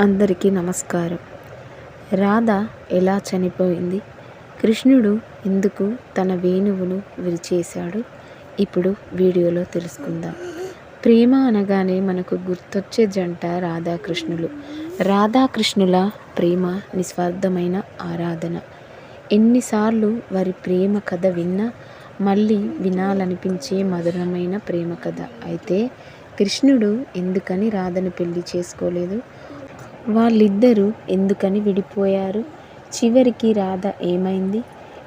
అందరికీ నమస్కారం. రాధ ఎలా చనిపోయింది? కృష్ణుడు ఎందుకు తన వేణువును విరిచేశాడు? ఇప్పుడు వీడియోలో తెలుసుకుందాం. ప్రేమ అనగానే మనకు గుర్తొచ్చే జంట రాధాకృష్ణులు. రాధాకృష్ణుల ప్రేమ నిస్వార్థమైన ఆరాధన. ఎన్నిసార్లు వారి ప్రేమ కథ విన్నా మళ్ళీ వినాలనిపించే మధురమైన ప్రేమ కథ. అయితే కృష్ణుడు ఎందుకని రాధను పెళ్ళి చేసుకోలేదు? వాళ్ళిద్దరూ ఎందుకని విడిపోయారు? చివరికి రాధ ఏమైంది?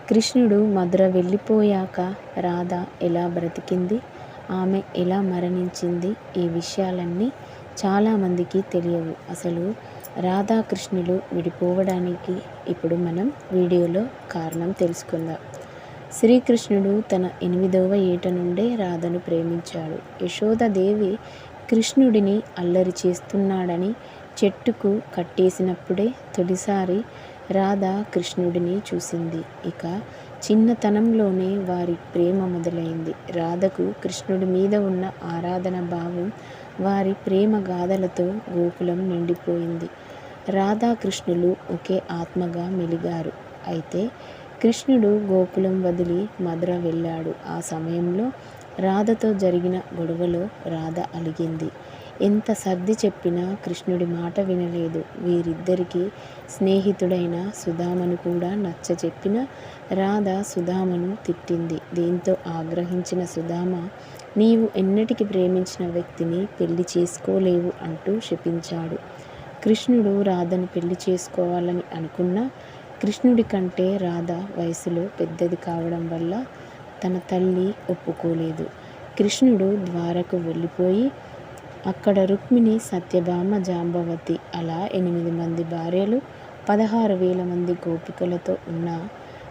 కృష్ణుడు మధుర వెళ్ళిపోయాక రాధ ఎలా బ్రతికింది? ఆమె ఎలా మరణించింది? ఈ విషయాలన్నీ చాలామందికి తెలియవు. అసలు రాధాకృష్ణులు విడిపోవడానికి ఇప్పుడు మనం వీడియోలో కారణం తెలుసుకుందాం. శ్రీకృష్ణుడు తన ఎనిమిదవ ఏట నుండే రాధను ప్రేమించాడు. యశోదాదేవి కృష్ణుడిని అల్లరి చేస్తున్నాడని చెట్టుకు కట్టేసినప్పుడే తొలిసారి రాధ కృష్ణుడిని చూసింది. ఇక చిన్నతనంలోనే వారి ప్రేమ మొదలైంది. రాధకు కృష్ణుడి మీద ఉన్న ఆరాధన భావం వారి ప్రేమ గాథలతో గోకులం నిండిపోయింది. రాధాకృష్ణులు ఒకే ఆత్మగా మెలిగారు. అయితే కృష్ణుడు గోకులం వదిలి మధుర వెళ్ళాడు. ఆ సమయంలో రాధతో జరిగిన గొడవలో రాధ అలిగింది. ఎంత సర్ది చెప్పినా కృష్ణుడి మాట వినలేదు. వీరిద్దరికీ స్నేహితుడైన సుధామను కూడా నచ్చ చెప్పిన రాధ సుధామను తిట్టింది. దీంతో ఆగ్రహించిన సుధామ నీవు ఎన్నటికి ప్రేమించిన వ్యక్తిని పెళ్ళి చేసుకోలేవు అంటూ శపించాడు. కృష్ణుడు రాధను పెళ్ళి చేసుకోవాలని అనుకున్న కృష్ణుడి కంటే రాధ వయసులో పెద్దది కావడం వల్ల తన తల్లి ఒప్పుకోలేదు. కృష్ణుడు ద్వారకు వెళ్ళిపోయి అక్కడ రుక్మిణి సత్యభామ జాంబవతి. అలా ఎనిమిది మంది భార్యలు పదహారు వేల మంది గోపికలతో ఉన్న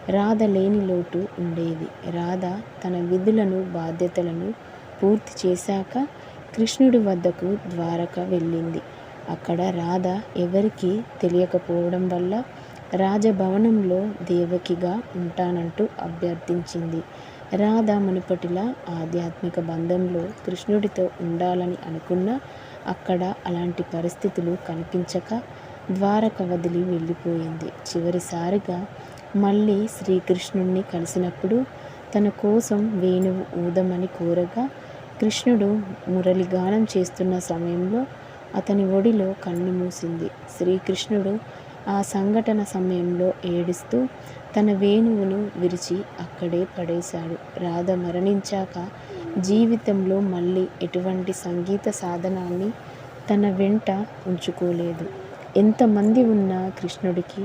రాధ లేని లోటు ఉండేది. రాధ తన విధులను బాధ్యతలను పూర్తి చేశాక కృష్ణుడి వద్దకు ద్వారక వెళ్ళింది. అక్కడ రాధ ఎవరికీ తెలియకపోవడం వల్ల రాజభవనంలో దేవకిగా ఉంటానంటూ అభ్యర్థించింది. రాధ మునుపటిలా ఆధ్యాత్మిక బంధంలో కృష్ణుడితో ఉండాలని అనుకున్నా అక్కడ అలాంటి పరిస్థితులు కనిపించక ద్వారక వదిలి వెళ్ళిపోయింది. చివరిసారిగా మళ్ళీ శ్రీకృష్ణుణ్ణి కలిసినప్పుడు తన కోసం వేణువు ఊదమని కోరగా కృష్ణుడు మురళిగానం చేస్తున్న సమయంలో అతని ఒడిలో కన్ను మూసింది. శ్రీకృష్ణుడు ఆ సంఘటన సమయంలో ఏడుస్తూ తన వేణువును విరిచి అక్కడే పడేశాడు. రాధ మరణించాక జీవితంలో మళ్ళీ ఎటువంటి సంగీత సాధనాన్ని తన వెంట ఉంచుకోలేదు. ఎంతమంది ఉన్న కృష్ణుడికి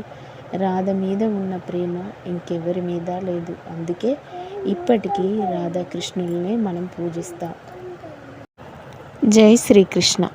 రాధ మీద ఉన్న ప్రేమ ఇంకెవరి మీద లేదు. అందుకే ఇప్పటికీ రాధాకృష్ణులనే మనం పూజిస్తాం. జై శ్రీకృష్ణ.